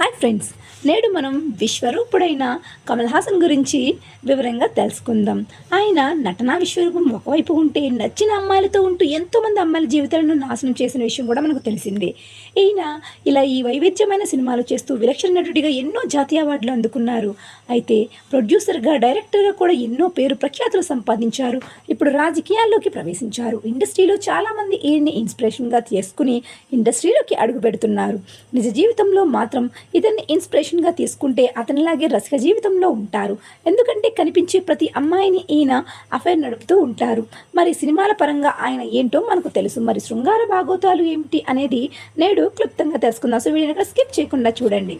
Hi friends నేడు మనం విశ్వరూపుడైన కమల్ హాసన్ గురించి వివరంగా తెలుసుకుందాం. ఆయన నటనా విశ్వరూపం ఒకవైపు ఉంటే నచ్చిన అమ్మాయిలతో ఉంటూ ఎంతోమంది అమ్మాయిల జీవితాలను నాశనం చేసిన విషయం కూడా మనకు తెలిసిందే. ఈయన ఇలా ఈ వైవిధ్యమైన సినిమాలు చేస్తూ విలక్షణ నటుడిగా ఎన్నో జాతీయ అవార్డులు అందుకున్నారు. అయితే ప్రొడ్యూసర్గా డైరెక్టర్గా కూడా ఎన్నో పేరు ప్రఖ్యాతులు సంపాదించారు. ఇప్పుడు రాజకీయాల్లోకి ప్రవేశించారు. ఇండస్ట్రీలో చాలామంది ఈయన్ని ఇన్స్పిరేషన్గా చేసుకుని ఇండస్ట్రీలోకి అడుగు పెడుతున్నారు. నిజ జీవితంలో మాత్రం ఇతన్ని ఇన్స్పిరేషన్గా తీసుకుంటే అతనిలాగే రసిక జీవితంలో ఉంటారు. ఎందుకంటే కనిపించే ప్రతి అమ్మాయిని ఈయన అఫైర్ నడుపుతూ ఉంటారు. మరి సినిమాల పరంగా ఆయన ఏంటో మనకు తెలుసు. మరి శృంగార భాగోతాలు ఏమిటి అనేది నేడు క్లుప్తంగా తెలుసుకుందాం. సో వీడియోని స్కిప్ చేయకుండా చూడండి.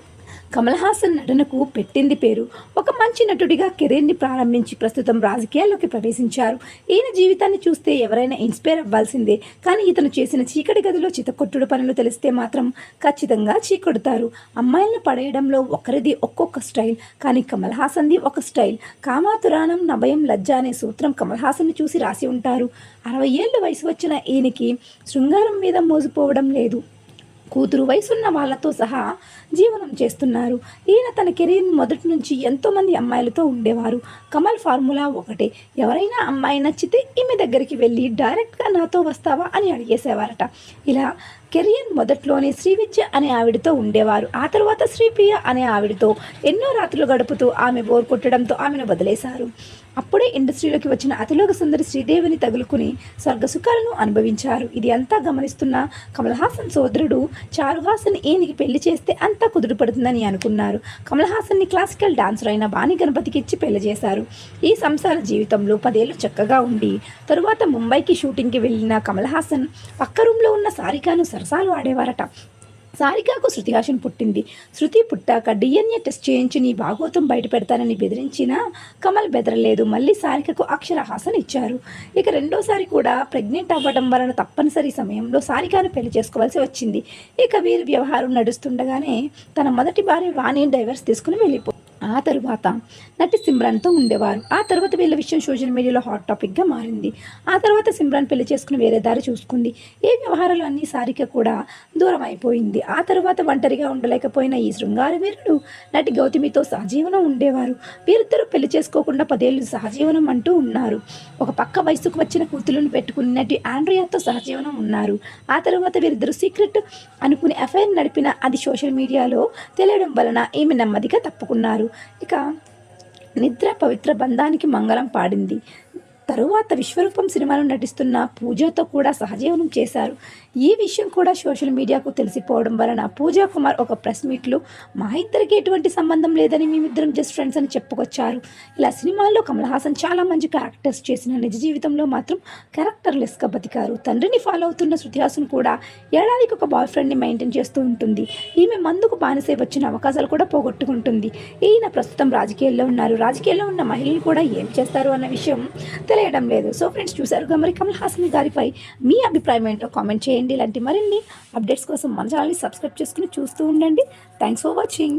కమల్ హాసన్ నటనకు పెట్టింది పేరు. ఒక మంచి నటుడిగా కెరీర్ని ప్రారంభించి ప్రస్తుతం రాజకీయాల్లోకి ప్రవేశించారు. ఈయన జీవితాన్ని చూస్తే ఎవరైనా ఇన్స్పైర్ అవ్వాల్సిందే. కానీ ఇతను చేసిన చీకటి గదిలో చితకొట్టుడు పనులు తెలిస్తే మాత్రం ఖచ్చితంగా చీకొడతారు. అమ్మాయిలను పడేయడంలో ఒకరిది ఒక్కొక్క స్టైల్ కానీ కమల్ హాసన్ది ఒక స్టైల్. కామాతురాణం నభయం లజ్జ అనే సూత్రం కమల్ హాసన్ని చూసి రాసి ఉంటారు. అరవై ఏళ్ళ వయసు వచ్చిన ఈయనకి శృంగారం మీద మోసిపోవడం లేదు. కూతురు వయసున్న వాళ్ళతో సహా జీవనం చేస్తున్నారు. ఈయన తన కెరీర్ మొదటి నుంచి ఎంతోమంది అమ్మాయిలతో ఉండేవారు. కమల్ ఫార్ములా ఒకటే. ఎవరైనా అమ్మాయి నచ్చితే ఈమె దగ్గరికి వెళ్ళి డైరెక్ట్గా నాతో వస్తావా అని అడిగేసేవారట. ఇలా కెరియర్ మొదట్లోనే శ్రీ విద్య అనే ఆవిడతో ఉండేవారు. ఆ తర్వాత శ్రీప్రియ అనే ఆవిడతో ఎన్నో రాత్రులు గడుపుతూ ఆమె బోర్ కొట్టడంతో ఆమెను వదిలేశారు. అప్పుడే ఇండస్ట్రీలోకి వచ్చిన అతిలోక సుందరి శ్రీదేవిని తగులుకుని స్వర్గసుఖాలను అనుభవించారు. ఇది అంతా గమనిస్తున్న కమల్హాసన్ సోదరుడు చారుహాసన్ ఈయనకి పెళ్ళి చేస్తే అంతా కుదురు పడుతుందని అనుకున్నారు. కమల్హాసన్ని క్లాసికల్ డాన్సర్ అయిన బాణి గణపతికి ఇచ్చి పెళ్ళి చేశారు. ఈ సంసార జీవితంలో పదేళ్ళు చక్కగా ఉండి తరువాత ముంబైకి షూటింగ్కి వెళ్ళిన కమల్హాసన్ పక్క రూమ్లో ఉన్న సారికాను రసాలు ఆడేవారట. సారికాకు శృతిహాషన్ పుట్టింది. శృతి పుట్టాక డిఎన్ఏ టెస్ట్ చేయించి నీ భాగోతం బయట పెడతానని బెదిరించినా కమల్ బెదరలేదు. మళ్ళీ సారికకు అక్షరహాసన్ ఇచ్చారు. ఇక రెండోసారి కూడా ప్రెగ్నెంట్ అవ్వడం వలన తప్పనిసరి సమయంలో సారికాను పెళ్ళి చేసుకోవాల్సి వచ్చింది. ఇక వీరి వ్యవహారం నడుస్తుండగానే తన మొదటి భార్య వాణి డైవర్స్ తీసుకుని వెళ్ళిపో ఆ తరువాత నటి సిమ్రాన్తో ఉండేవారు. ఆ తర్వాత వీళ్ళ విషయం సోషల్ మీడియాలో హాట్ టాపిక్గా మారింది. ఆ తర్వాత సిమ్రాన్ పెళ్ళి చేసుకుని వేరే దారి చూసుకుంది. ఏ వ్యవహారాలు అన్నీ సారిక కూడా దూరం అయిపోయింది. ఆ తర్వాత ఒంటరిగా ఉండలేకపోయిన ఈ శృంగార వీరుడు నటి గౌతమితో సహజీవనం ఉండేవారు. వీరిద్దరూ పెళ్ళి చేసుకోకుండా పదేళ్ళు సహజీవనం అంటూ ఉన్నారు. ఒక పక్క వయసుకు వచ్చిన కూతురును పెట్టుకుని నటి ఆండ్రియాతో సహజీవనం ఉన్నారు. ఆ తర్వాత వీరిద్దరు సీక్రెట్ అనుకుని అఫైర్ నడిపిన అది సోషల్ మీడియాలో తెలియడం వలన ఈమె నెమ్మదిగా తప్పుకున్నారు. ఇక నిద్ర పవిత్ర బంధానికి మంగళం పాడింది. తరువాత విశ్వరూపం సినిమాలో నటిస్తున్న పూజతో కూడా సహజీవనం చేశారు. ఈ విషయం కూడా సోషల్ మీడియాకు తెలిసిపోవడం వలన పూజా కుమార్ ఒక ప్రెస్ మీట్లో మా ఇద్దరికి ఎటువంటి సంబంధం లేదని మేమిద్దరం జస్ట్ ఫ్రెండ్స్ అని చెప్పుకొచ్చారు. ఇలా సినిమాల్లో కమల్ హాసన్ చాలా మంచి క్యారెక్టర్స్ చేసిన నిజ జీవితంలో మాత్రం క్యారెక్టర్లెస్గా బతికారు. తండ్రిని ఫాలో అవుతున్న శృతి హాసన్ కూడా ఏడాదికి ఒక బాయ్ ఫ్రెండ్ని మెయింటైన్ చేస్తూ ఉంటుంది. ఈమె మందుకు బానిసై వచ్చిన అవకాశాలు కూడా పోగొట్టుకుంటుంది. ఈయన ప్రస్తుతం రాజకీయాల్లో ఉన్నారు. రాజకీయాల్లో ఉన్న మహిళలు కూడా ఏం చేస్తారు అన్న విషయం తెలియడం లేదు. సో ఫ్రెండ్స్ చూసారుగా మరి కమల్ హాసన్ గారిపై మీ అభిప్రాయం ఏంటో కామెంట్ చేయండి. ఇలాంటి మరిన్ని అప్డేట్స్ కోసం మన ఛానల్ని సబ్స్క్రైబ్ చేసుకుని చూస్తూ ఉండండి. Thanks for watching